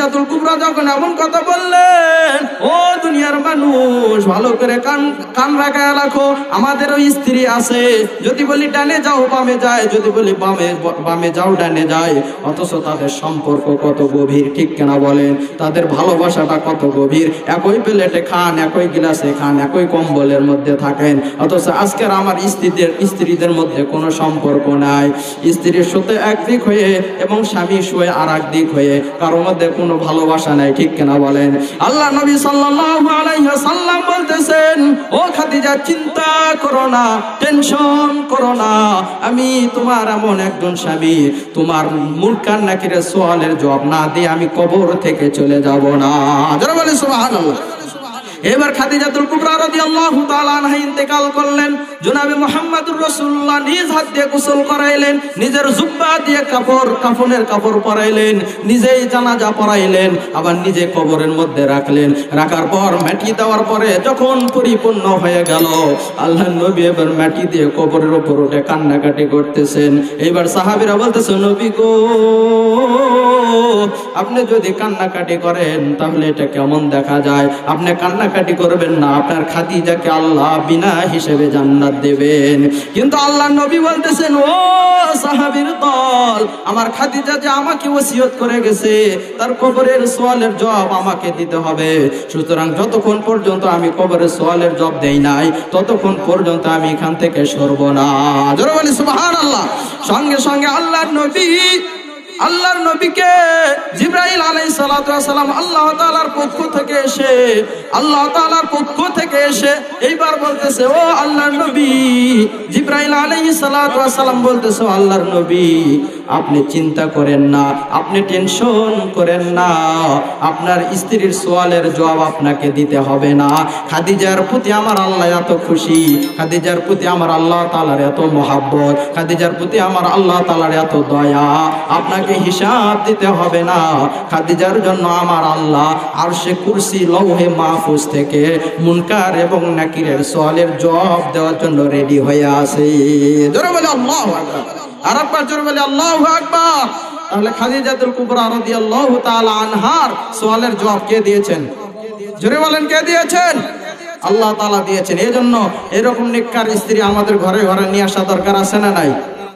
খাদিজাতুল কুবরা যখন এমন কথা বললেন, ও দুনিয়ার মানুষ, ভালো করে কান কান রাখায় রাখো, আমাদেরও স্ত্রী আছে। যদি বলি ডানে যাও, বামে যায়, যদি বলি বামে বামে যাও, ডানে যায়, অথচ তাদের সম্পর্ক কত গভীর, ঠিক কেনা বলেন? তাদের ভালোবাসাটা কত গভীর? একই প্লেটে খান, একই গ্লাসে খান, একই কম্বলের মধ্যে থাকেন। অথচ আজকের আমার স্ত্রীদের স্ত্রীদের মধ্যে কোনো সম্পর্ক নাই। স্ত্রীর সাথে একদিক হয়ে এবং স্বামী শুয়ে আর এক দিক হয়ে কারোর মধ্যে কোনো ভালোবাসা নাই, ঠিক কেনা বলেন? আল্লাহ নবী সাল্লাম বলতেছেন, ও খাদিজা, চিন্তা করো না, টেনশন করো না। আমি তোমার এমন একজন স্বামী, তোমার মুরকান নাকিরে সোয়ালের জবাব না দিয়ে আমি কবর থেকে চলে যাব না। যারা বলে সুবহানাল্লাহ। এবার খাদিজাতুল কুবরা রাদিয়াল্লাহু তাআলা আনহা ইন্তেকাল করলেন। জনাবে মুহাম্মদুর রসুল্লাহ নিজ হাত দিয়ে গোসল করাইলেন, নিজের জুব্বা দিয়ে কাপড়, কাফনের কাপড় পরাইলেন, নিজেই জানাজা পরাইলেন আবার নিজে কবরের মধ্যে রাখলেন। রাখার পর মাটি দেওয়ার পরে যখন পরিপূর্ণ হয়ে গেল, আল্লাহ নবী এবার মাটি দিয়ে কবরের উপর উঠে কান্নাকাটি করতেছেন। এইবার সাহাবীরা বলতেছে, নবী গো, আপনি যদি কান্নাকাটি করেন, তাহলে এটা কেমন দেখা যায়? আপনি কান্নাকাটি করবেন না, আপনার খাদিজাকে আল্লাহ বিনা হিসেবে জান্নাত দেবেন। কিন্তু আল্লাহ নবী বলতেছেন, ও সাহাবীর দল, আমার খাদিজা যে আমাকে ওসিয়ত করে গেছে, তার কবরের সোয়ালের জবাব আমাকে দিতে হবে। সুতরাং যতক্ষণ পর্যন্ত আমি কবরের সোয়ালের জবাব দেই নাই, ততক্ষণ পর্যন্ত আমি এখান থেকে সরব না। সুবহানাল্লাহ। সঙ্গে সঙ্গে আল্লাহর নবী আল্লাহর নবীকে জিব্রাইল সালাতু সালাম আল্লাহ তাআলার পক্ষ থেকে এসে, আল্লাহ তাআলার পক্ষ থেকে এসে এইবার বলতেছে, ও আল্লাহর নবী, জিব্রাইল সালাতু সালাম বলতেছে, "ও আল্লাহর নবী আপনি চিন্তা করেন না, আপনি টেনশন করেন না। আপনার স্ত্রীর সোয়ালের জবাব আপনাকে দিতে হবে না। খাদিজার প্রতি আমার আল্লাহ এত খুশি, খাদিজার প্রতি আমার আল্লাহ তাআলার এত মহাব্বত, খাদিজার প্রতি আমার আল্লাহ তাআলার এত দয়া। আপনাকে হিসাব দিতে হবে না। খাদিজার জন্য আমার আল্লাহ আর সে কুরসি লৌহে মাহফুজ থেকে মুনকার এবং নাকিরের সোয়ালের জবাব দেওয়ার জন্য রেডি হয়ে আছে। আল্লাহ আর একবার জোরে বলে, আল্লাহ আকবার। তাহলে খাদিজাতুল কুবরা রাদিয়াল্লাহু তাআলা আনহার সোয়ালের জবাব কে দিয়েছেন? জোরে বলেন, কে দিয়েছেন? আল্লাহ তাআলা দিয়েছেন। এই জন্য এরকম নিকার স্ত্রী আমাদের ঘরে ঘরে নিয়ে আসা দরকার আছে না নাই?